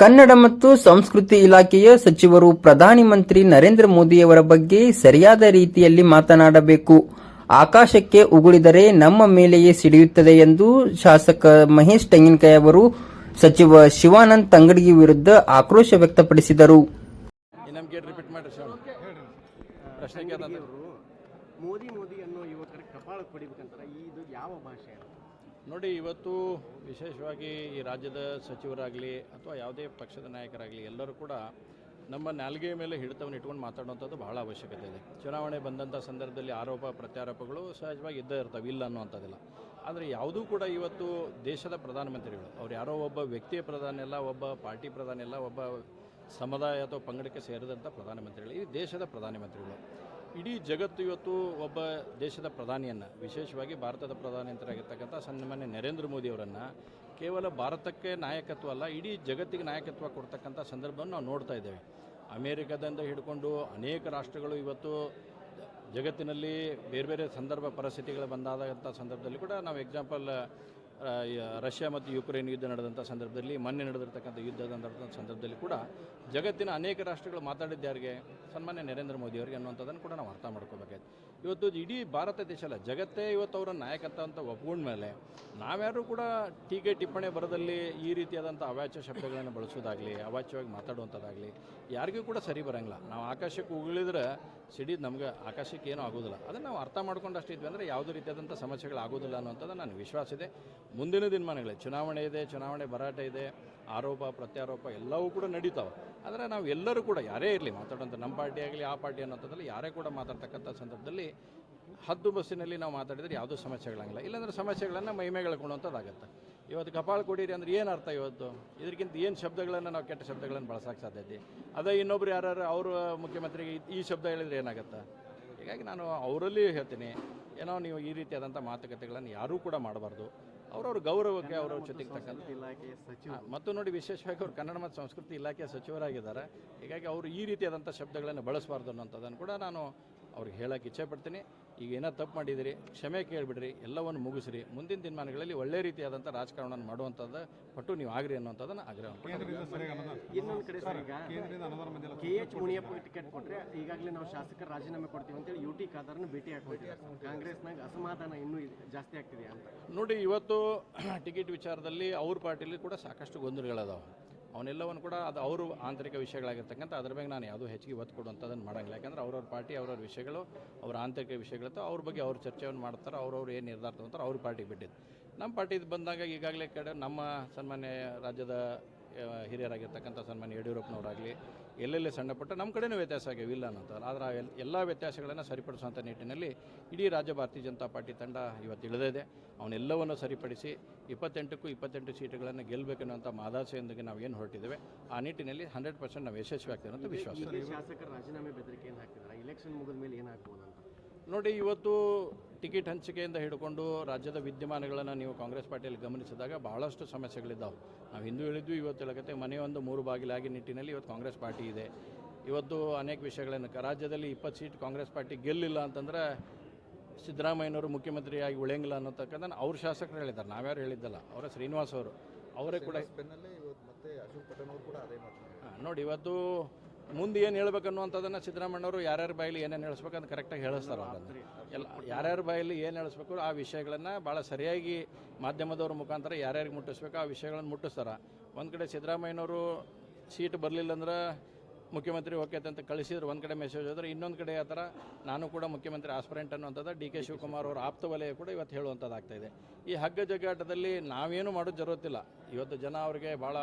ಕನ್ನಡ ಮತ್ತು ಸಂಸ್ಕೃತಿ ಇಲಾಖೆಯ ಸಚಿವರು ಪ್ರಧಾನಿ ಮಂತ್ರಿ ನರೇಂದ್ರ ಮೋದಿಯವರ ಬಗ್ಗೆ ಸರಿಯಾದ ರೀತಿಯಲ್ಲಿ ಮಾತನಾಡಬೇಕು. ಆಕಾಶಕ್ಕೆ ಉಗುಳಿದರೆ ನಮ್ಮ ಮೇಲೆಯೇ ಸಿಡಿಯುತ್ತದೆ ಎಂದು ಶಾಸಕ ಮಹೇಶ್ ತೆಂಗಿನಕಾಯಿ ಅವರು ಸಚಿವ ಶಿವಾನಂದ್ ತಂಗಡಗಿ ವಿರುದ್ಧ ಆಕ್ರೋಶ ವ್ಯಕ್ತಪಡಿಸಿದರು. ಮೋದಿ ಮೋದಿ ಅನ್ನೋ ಯುವಕರಿಗೆ ಇದು ಯಾವ ಭಾಷೆ? ನೋಡಿ, ಇವತ್ತು ವಿಶೇಷವಾಗಿ ಈ ರಾಜ್ಯದ ಸಚಿವರಾಗಲಿ ಅಥವಾ ಯಾವುದೇ ಪಕ್ಷದ ನಾಯಕರಾಗಲಿ ಎಲ್ಲರೂ ಕೂಡ ನಮ್ಮ ನಾಲ್ಗೆ ಮೇಲೆ ಹಿಡಿತವನ್ನು ಇಟ್ಕೊಂಡು ಮಾತಾಡುವಂಥದ್ದು ಬಹಳ ಅವಶ್ಯಕತೆ ಇದೆ. ಚುನಾವಣೆ ಬಂದಂಥ ಸಂದರ್ಭದಲ್ಲಿ ಆರೋಪ, ಪ್ರತ್ಯಾರೋಪಗಳು ಸಹಜವಾಗಿ ಇದ್ದೇ ಇರ್ತವೆ, ಇಲ್ಲ ಅನ್ನುವಂಥದ್ದಿಲ್ಲ. ಆದರೆ ಯಾವುದೂ ಕೂಡ ಇವತ್ತು ದೇಶದ ಪ್ರಧಾನಮಂತ್ರಿಗಳು, ಅವ್ರು ಯಾರೋ ಒಬ್ಬ ವ್ಯಕ್ತಿಯ ಪ್ರಧಾನಿ ಅಲ್ಲ, ಒಬ್ಬ ಪಾರ್ಟಿ ಪ್ರಧಾನಿ ಅಲ್ಲ, ಒಬ್ಬ ಸಮುದಾಯ ಅಥವಾ ಪಂಗಡಕ್ಕೆ ಸೇರಿದಂಥ ಪ್ರಧಾನಮಂತ್ರಿಗಳು, ಈ ದೇಶದ ಪ್ರಧಾನಮಂತ್ರಿಗಳು ಇಡೀ ಜಗತ್ತು ಇವತ್ತು ಒಬ್ಬ ದೇಶದ ಪ್ರಧಾನಿಯನ್ನು, ವಿಶೇಷವಾಗಿ ಭಾರತದ ಪ್ರಧಾನಮಂತ್ರಿಯಾಗಿರ್ತಕ್ಕಂಥ ಸನ್ಮಾನ್ಯ ನರೇಂದ್ರ ಮೋದಿಯವರನ್ನು ಕೇವಲ ಭಾರತಕ್ಕೆ ನಾಯಕತ್ವ ಅಲ್ಲ, ಇಡೀ ಜಗತ್ತಿಗೆ ನಾಯಕತ್ವ ಕೊಡ್ತಕ್ಕಂಥ ಸಂದರ್ಭವನ್ನು ನಾವು ನೋಡ್ತಾ ಇದ್ದೇವೆ. ಅಮೇರಿಕದಿಂದ ಹಿಡ್ಕೊಂಡು ಅನೇಕ ರಾಷ್ಟ್ರಗಳು ಇವತ್ತು ಜಗತ್ತಿನಲ್ಲಿ ಬೇರೆ ಬೇರೆ ಸಂದರ್ಭ ಪರಿಸ್ಥಿತಿಗಳು ಬಂದಾದಂಥ ಸಂದರ್ಭದಲ್ಲಿ ಕೂಡ ನಾವು ಎಕ್ಸಾಂಪಲ್ ರಷ್ಯಾ ಮತ್ತು ಯುಕ್ರೇನ್ ಯುದ್ಧ ನಡೆದಂಥ ಸಂದರ್ಭದಲ್ಲಿ, ಮೊನ್ನೆ ನಡೆದಿರ್ತಕ್ಕಂಥ ನಡೆದಂಥ ಸಂದರ್ಭದಲ್ಲಿ ಕೂಡ ಜಗತ್ತಿನ ಅನೇಕ ರಾಷ್ಟ್ರಗಳು ಮಾತಾಡಿದ್ದ ಯಾರಿಗೆ? ಸನ್ಮಾನ್ಯ ನರೇಂದ್ರ ಮೋದಿ ಅವರಿಗೆ ಅನ್ನುವಂಥದ್ದನ್ನು ಕೂಡ ನಾವು ಅರ್ಥ ಮಾಡ್ಕೋಬೇಕಾಯ್ತು ಇವತ್ತು ಇಡೀ ಭಾರತ ದೇಶ ಅಲ್ಲ, ಜಗತ್ತೇ ಇವತ್ತು ಅವರ ನಾಯಕತ್ವ ಅಂತ ಒಪ್ಕೊಂಡ ಮೇಲೆ ನಾವ್ಯಾರು ಕೂಡ ಟೀಕೆ ಟಿಪ್ಪಣಿ ಬರದಲ್ಲಿ ಈ ರೀತಿಯಾದಂಥ ಅವಾಚ್ಯ ಶಬ್ದಗಳನ್ನು ಬಳಸೋದಾಗಲಿ, ಅವಾಚ್ಯವಾಗಿ ಮಾತಾಡುವಂಥದ್ದಾಗಲಿ, ಯಾರಿಗೂ ಕೂಡ ಸರಿ ಬರೋಂಗಿಲ್ಲ. ನಾವು ಆಕಾಶಕ್ಕೆ ಉಗುಳಿದ್ರೆ ಸಿಡಿದು ನಮಗೆ ಆಕಾಶಕ್ಕೆ ಏನೂ ಆಗೋದಿಲ್ಲ. ಅದನ್ನು ನಾವು ಅರ್ಥ ಮಾಡ್ಕೊಂಡಷ್ಟು ಇದ್ವಿ ಅಂದರೆ ಯಾವುದೇ ರೀತಿಯಾದಂಥ ಸಮಸ್ಯೆಗಳು ಆಗೋದಿಲ್ಲ ಅನ್ನೋಂಥದ್ದು ನಾನು ವಿಶ್ವಾಸ ಇದೆ. ಮುಂದಿನ ದಿನಮಾನಗಳೇ ಚುನಾವಣೆ ಇದೆ, ಚುನಾವಣೆ ಭರಾಟ ಇದೆ, ಆರೋಪ, ಪ್ರತ್ಯಾರೋಪ ಎಲ್ಲವೂ ಕೂಡ ನಡೀತಾವೆ. ಆದರೆ ನಾವು ಎಲ್ಲರೂ ಕೂಡ ಯಾರೇ ಇರಲಿ ಮಾತಾಡೋಂಥ ನಮ್ಮ ಪಾರ್ಟಿ ಆಗಲಿ, ಆ ಪಾರ್ಟಿ ಅನ್ನೋಂಥದ್ದಲ್ಲಿ ಯಾರೇ ಕೂಡ ಮಾತಾಡ್ತಕ್ಕಂಥ ಸಂದರ್ಭದಲ್ಲಿ ಹದ್ದು ಬಸ್ಸಿನಲ್ಲಿ ನಾವು ಮಾತಾಡಿದರೆ ಯಾವುದೂ ಸಮಸ್ಯೆಗಳಾಗಿಲ್ಲ. ಇಲ್ಲಾಂದರೆ ಸಮಸ್ಯೆಗಳನ್ನು ಮೈಮೇಗಳಿಕೊಳ್ಳುವಂಥದ್ದಾಗತ್ತೆ ಇವತ್ತು ಕಪಾಳ ಕೊಡಿರಿ ಅಂದ್ರೆ ಏನು ಅರ್ಥ ಇವತ್ತು? ಇದಕ್ಕಿಂತ ಏನು ಶಬ್ದಗಳನ್ನು ನಾವು ಕೆಟ್ಟ ಶಬ್ದಗಳನ್ನು ಬಳಸೋಕೆ ಸಾಧ್ಯತೆ ಅದೇ ಇನ್ನೊಬ್ರು ಯಾರು ಅವರು ಮುಖ್ಯಮಂತ್ರಿಗೆ ಈ- ಶಬ್ದ ಹೇಳಿದ್ರೆ ಏನಾಗುತ್ತೆ? ಹೀಗಾಗಿ ನಾನು ಅವರಲ್ಲಿ ಹೇಳ್ತೀನಿ ಏನೋ ನೀವು ಈ ರೀತಿಯಾದಂಥ ಮಾತುಕತೆಗಳನ್ನು ಯಾರೂ ಕೂಡ ಮಾಡಬಾರ್ದು. ಅವ್ರವ್ರ ಗೌರವಕ್ಕೆ ಅವರ ಜೊತೆಗೆ ತಕ್ಕಂಥ ಸಚಿವ ಮತ್ತು ನೋಡಿ ವಿಶೇಷವಾಗಿ ಅವರು ಕನ್ನಡ ಮತ್ತು ಸಂಸ್ಕೃತಿ ಇಲಾಖೆಯ ಸಚಿವರಾಗಿದ್ದಾರೆ. ಹೀಗಾಗಿ ಅವರು ಈ ರೀತಿಯಾದಂಥ ಶಬ್ದಗಳನ್ನು ಬಳಸಬಾರ್ದು ಅನ್ನೋಂಥದ್ದನ್ನು ಕೂಡ ನಾನು ಅವ್ರಿಗೆ ಹೇಳಕ್ಕೆ ಇಚ್ಛೆ ಪಡ್ತೀನಿ. ಈಗ ಏನೋ ತಪ್ಪು ಮಾಡಿದಿರಿ ಕ್ಷಮೆ ಕೇಳಿಬಿಡ್ರಿ ಎಲ್ಲವನ್ನು ಮುಗಿಸ್ರಿ. ಮುಂದಿನ ದಿನಮಾನಗಳಲ್ಲಿ ಒಳ್ಳೆ ರೀತಿಯಾದಂಥ ರಾಜಕಾರಣವನ್ನು ಮಾಡುವಂಥದ್ದು ಪಟ್ಟು ನೀವು ಆಗ್ರಿ ಅನ್ನೋಂಥದ್ದನ್ನು ಆಗ್ರಹ ಮಾಡ್ತೀನಿ. ಇನ್ನೊಂದು ಕಡೆ ಸರ್ ಈಗ ಕೆ ಎಚ್ ಮುನಿಯಪ್ಪ ಟಿಕೆಟ್ ಕೊಟ್ಟರೆ ಈಗಾಗಲೇ ನಾವು ಶಾಸಕರ ರಾಜೀನಾಮೆ ಕೊಡ್ತೀವಿ ಅಂತೇಳಿ ಯು ಟಿ ಖಾದರ್ನ ಭೇಟಿ ಹಾಕೊಂಡಿದ್ದಾರೆ ಕಾಂಗ್ರೆಸ್ನಾಗ ಅಸಮಾಧಾನ ಇನ್ನೂ ಜಾಸ್ತಿ ಆಗ್ತಿದೆ ಅಂತ. ನೋಡಿ ಇವತ್ತು ಟಿಕೆಟ್ ವಿಚಾರದಲ್ಲಿ ಅವ್ರ ಪಾರ್ಟಿಲಿ ಕೂಡ ಸಾಕಷ್ಟು ಗೊಂದಲಗಳದಾವೆ. ಅವನ್ನೆಲ್ಲವನ್ನು ಕೂಡ ಅದು ಅವರು ಆಂತರಿಕ ವಿಷಯಗಳಾಗಿರ್ತಕ್ಕಂಥ ಅದ್ರ ಬಗ್ಗೆ ನಾನು ಯಾವುದೂ ಹೆಚ್ಚಿಗೆ ಒತ್ತು ಕೊಡುವಂಥದ್ದನ್ನು ಮಾಡಂಗಿಲ್ಲ. ಯಾಕಂದ್ರೆ ಅವ್ರವ್ರ ಪಾರ್ಟಿ, ಅವ್ರವ್ರ ವಿಷಯಗಳು, ಅವ್ರ ಆಂತರಿಕ ವಿಷಯಗಳಿರ್ತಾವೆ ಅವ್ರ ಬಗ್ಗೆ ಅವ್ರ ಚರ್ಚೆಯನ್ನು ಮಾಡ್ತಾರೆ, ಅವ್ರವ್ರು ಏನು ನಿರ್ಧಾರ ತಗೊಂತಾರೆ ಅವ್ರ ಪಾರ್ಟಿಗೆ ಬಿಟ್ಟಿದ್ದು. ನಮ್ಮ ಪಾರ್ಟಿದು ಬಂದಾಗ ಈಗಾಗಲೇ ಕಡೆ ನಮ್ಮ ಸನ್ಮಾನ್ಯ ರಾಜ್ಯದ ಹಿರಿಯರಾಗಿರ್ತಕ್ಕಂಥ ಸನ್ಮಾನ್ಯ ಯಡಿಯೂರಪ್ಪನವರಾಗಲಿ ಎಲ್ಲೆಲ್ಲಿ ಸಣ್ಣ ಪುಟ್ಟ ನಮ್ಮ ಕಡೆಯೂ ವ್ಯತ್ಯಾಸ ಆಗಿವೆ ಇಲ್ಲ ಅನ್ನೋದು ಆದರೆ ಆ ಎಲ್- ಎಲ್ಲ ವ್ಯತ್ಯಾಸಗಳನ್ನು ಸರಿಪಡಿಸುವಂಥ ನಿಟ್ಟಿನಲ್ಲಿ ಇಡೀ ರಾಜ್ಯ ಭಾರತೀಯ ಜನತಾ ಪಾರ್ಟಿ ತಂಡ ಇವತ್ತು ಇಳಿದಿದೆ. ಅವನ್ನೆಲ್ಲವನ್ನು ಸರಿಪಡಿಸಿ ಇಪ್ಪತ್ತೆಂಟಕ್ಕೂ ಇಪ್ಪತ್ತೆಂಟು ಸೀಟುಗಳನ್ನು ಗೆಲ್ಲಬೇಕನ್ನುವಂಥ ಮಾದಾಸೆಯೊಂದಿಗೆ ನಾವು ಏನು ಹೊರಟಿದ್ದೇವೆ ಆ ನಿಟ್ಟಿನಲ್ಲಿ ಹಂಡ್ರೆಡ್ ಪರ್ಸೆಂಟ್ ನಾವು ಯಶಸ್ವಿ ಆಗ್ತೇವೆ ಅಂತ ವಿಶ್ವಾಸ. ಶಾಸಕರ ರಾಜೀನಾಮೆ ಬೆದರಿಕೆ ಏನು ಹಾಕ್ತಿದ್ದಾರೆ ಇಲೆಕ್ಷನ್ ಮುಗಿದ ಮೇಲೆ ಏನಾಗ್ಬೋದು ಅಂತ ನೋಡಿ ಇವತ್ತು ಟಿಕೆಟ್ ಹಂಚಿಕೆಯಿಂದ ಹಿಡ್ಕೊಂಡು ರಾಜ್ಯದ ವಿದ್ಯಮಾನಗಳನ್ನು ನೀವು ಕಾಂಗ್ರೆಸ್ ಪಾರ್ಟಿಯಲ್ಲಿ ಗಮನಿಸಿದಾಗ ಬಹಳಷ್ಟು ಸಮಸ್ಯೆಗಳಿದ್ದಾವೆ. ನಾವು ಹಿಂದೂ ಹೇಳಿದ್ವಿ ಇವತ್ತು ಹೇಳಕತ್ತೆ ಮನೆಯೊಂದು ಮೂರು ಬಾಗಿಲಾಗಿ ನಿಟ್ಟಿನಲ್ಲಿ ಇವತ್ತು ಕಾಂಗ್ರೆಸ್ ಪಾರ್ಟಿ ಇದೆ. ಇವತ್ತು ಅನೇಕ ವಿಷಯಗಳನ್ನು ರಾಜ್ಯದಲ್ಲಿ ಇಪ್ಪತ್ತು ಸೀಟ್ ಕಾಂಗ್ರೆಸ್ ಪಾರ್ಟಿ ಗೆಲ್ಲಿಲ್ಲ ಅಂತಂದರೆ ಸಿದ್ದರಾಮಯ್ಯನವರು ಮುಖ್ಯಮಂತ್ರಿಯಾಗಿ ಉಳಿಯಂಗಿಲ್ಲ ಅನ್ನೋತಕ್ಕಂಥ ಅವ್ರ ಶಾಸಕರು ಹೇಳಿದ್ದಾರೆ. ನಾವ್ಯಾರು ಹೇಳಿದ್ದಲ್ಲ ಅವರ ಶ್ರೀನಿವಾಸ್ ಅವರು. ಅವರೇ ಕೂಡ ನೋಡಿ ಇವತ್ತು ಮುಂದೆ ಏನು ಹೇಳ್ಬೇಕನ್ನುವಂಥದ್ದನ್ನು ಸಿದ್ದರಾಮಣ್ಣವರು ಯಾರ್ಯಾರ ಬಾಯಲ್ಲಿ ಏನೇನು ಅಂತ ಕರೆಕ್ಟಾಗಿ ಹೇಳಿಸ್ತಾರೆ ಎಲ್ಲ ಯಾರ್ಯಾರ ಬಾಯಲ್ಲಿ ಏನು ಹೇಳಿಸ್ಬೇಕು ಆ ವಿಷಯಗಳನ್ನು ಭಾಳ ಸರಿಯಾಗಿ ಮಾಧ್ಯಮದವ್ರ ಮುಖಾಂತರ ಯಾರ್ಯಾರಿಗೆ ಮುಟ್ಟಿಸ್ಬೇಕು ಆ ವಿಷಯಗಳನ್ನು ಮುಟ್ಟಿಸ್ತಾರೆ. ಒಂದು ಕಡೆ ಸಿದ್ದರಾಮಯ್ಯನವರು ಸೀಟ್ ಬರಲಿಲ್ಲ ಅಂದ್ರೆ ಮುಖ್ಯಮಂತ್ರಿ ಓಕೆ ಅಂತ ಕಳಿಸಿದ್ರು ಒಂದು ಕಡೆ ಮೆಸೇಜ್ ಹೋದ್ರೆ ಇನ್ನೊಂದು ಕಡೆ ಆ ಥರ ನಾನು ಕೂಡ ಮುಖ್ಯಮಂತ್ರಿ ಆಸ್ಪರೆಂಟ್ ಅನ್ನುವಂಥದ್ದು ಡಿ ಕೆ ಶಿವಕುಮಾರ್ ಅವರ ಆಪ್ತ ವಲಯ ಕೂಡ ಇವತ್ತು ಹೇಳುವಂಥದ್ದು ಆಗ್ತಾ ಇದೆ. ಈ ಹಗ್ಗ ಜಗ್ಗಾಟದಲ್ಲಿ ನಾವೇನು ಮಾಡೋದು ಜರುತ್ತಿಲ್ಲ ಇವತ್ತು ಜನ ಅವರಿಗೆ ಭಾಳ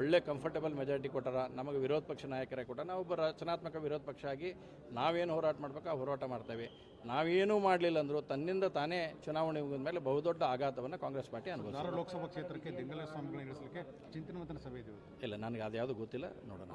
ಒಳ್ಳೆ ಕಂಫರ್ಟಬಲ್ ಮೆಜಾರಿಟಿ ಕೊಟ್ಟಾರ ನಮಗೆ ವಿರೋಧ ಪಕ್ಷ ನಾಯಕರೇ ಕೊಟ್ಟ ನಾವು ಒಬ್ಬ ರಚನಾತ್ಮಕ ವಿರೋಧ ಪಕ್ಷ ಆಗಿ ನಾವೇನು ಹೋರಾಟ ಮಾಡ್ಬೇಕು ಆ ಹೋರಾಟ ಮಾಡ್ತೇವೆ. ನಾವೇನೂ ಮಾಡಲಿಲ್ಲ ಅಂದರೂ ತನ್ನಿಂದ ತಾನೇ ಚುನಾವಣೆ ಮುಗಿದ ಮೇಲೆ ಬಹುದೊಡ್ಡ ಆಘಾತವನ್ನು ಕಾಂಗ್ರೆಸ್ ಪಾರ್ಟಿ ಅನುಭವಿಸಿದೆ. ಲೋಕಸಭಾ ಕ್ಷೇತ್ರಕ್ಕೆ ದಿಂಗಲ ಸ್ವಾಮಿಗಳನ್ನ ಇಳಿಸಲಿಕ್ಕೆ ಚಿಂತನ ಸಭೆ ಇದೆ ಇಲ್ಲ ನನಗೆ ಅದು ಯಾವುದು ಗೊತ್ತಿಲ್ಲ ನೋಡೋಣ.